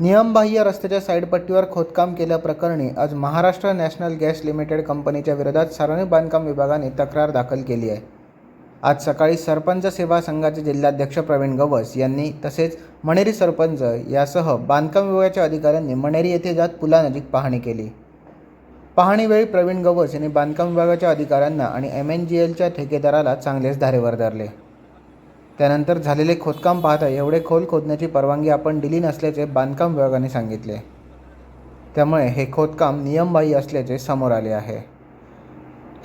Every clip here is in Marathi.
नियमबाह्य रस्त्याच्या साईडपट्टीवर खोदकाम केल्याप्रकरणी आज महाराष्ट्र नॅशनल गॅस लिमिटेड कंपनीच्या विरोधात सार्वजनिक बांधकाम विभागाने तक्रार दाखल केली आहे. आज सकाळी सरपंच सेवा संघाचे जिल्हाध्यक्ष प्रवीण गवस यांनी तसेच मणेरी सरपंच यासह बांधकाम विभागाच्या अधिकाऱ्यांनी मणेरी येथे जात पुलानजीक पाहणी केली. पाहणीवेळी प्रवीण गवस यांनी बांधकाम विभागाच्या अधिकाऱ्यांना आणि एम एन जी एलच्या ठेकेदाराला चांगलेच धारेवर धरले. त्यानंतर झालेले खोदकाम पाहता एवढे खोल खोदण्याची परवानगी आपण दिली नसल्याचे बांधकाम विभागाने सांगितले. त्यामुळे हे खोदकाम नियमबाह्य असल्याचे समोर आले आहे.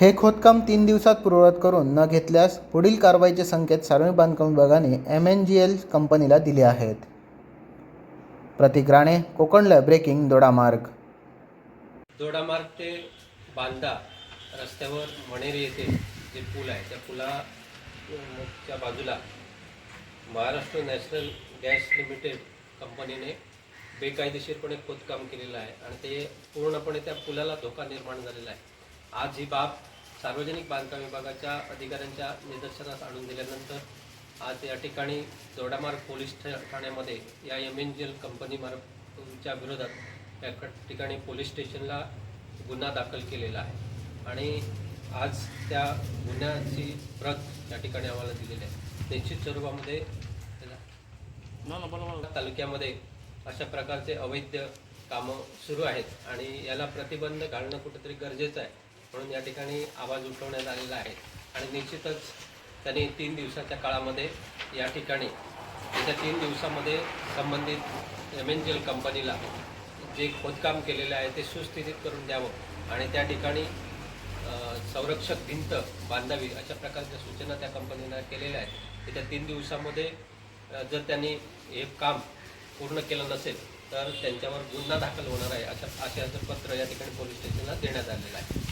हे खोदकाम तीन दिवसात पूर्ववत करून न घेतल्यास पुढील कारवाईचे संकेत सार्वजनिक बांधकाम विभागाने एम एन जी एल कंपनीला दिले आहेत. प्रतीक राणे कोकणला ब्रेकिंग दोडामार्ग दोडामार्ग ते बांदा रस्त्यावर मणेरी येथे जे पूल आहे त्या पुलाच्या बाजूला महाराष्ट्र नॅशनल गॅस लिमिटेड कंपनीने बेकायदेशीरपणे खोदकाम केलेलं आहे आणि ते पूर्णपणे त्या पुलाला धोका निर्माण झालेला आहे. आज ही बाब सार्वजनिक बांधकाम विभागाच्या अधिकाऱ्यांच्या निदर्शनास आणून दिल्यानंतर आज या ठिकाणी दोडामार्ग पोलीस ठाण्यामध्ये या M N G L company विरोधात या ठिकाणी पोलीस स्टेशनला गुन्हा दाखल केलेला आहे. आणि आज त्या गुन्ह्याची प्रत या ठिकाणी आम्हाला दिलेली आहे निश्चित स्वरूपामध्ये तालुक्यामध्ये अशा प्रकारचे अवैध कामं सुरू आहेत आणि याला प्रतिबंध घालणं कुठेतरी गरजेचं आहे. म्हणून या ठिकाणी आवाज उठवण्यात आलेला आहे. आणि निश्चितच त्यांनी तीन दिवसाच्या काळामध्ये या ठिकाणी येत्या तीन दिवसामध्ये संबंधित एम एन जी एल कंपनीला जे खोदकाम केलेलं आहे ते सुस्थितीत करून द्यावं. आणि त्या ठिकाणी संरक्षक भिंत बांधावी अशा प्रकारच्या सूचना त्या कंपनीनं केलेल्या आहेत. त्याच्या तीन दिवसामध्ये जर त्यांनी हे काम पूर्ण केलं नसेल तर त्यांच्यावर गुन्हा दाखल होणार आहे अशा असे असं पत्र या ठिकाणी पोलीस स्टेशनला देण्यात आलेलं आहे.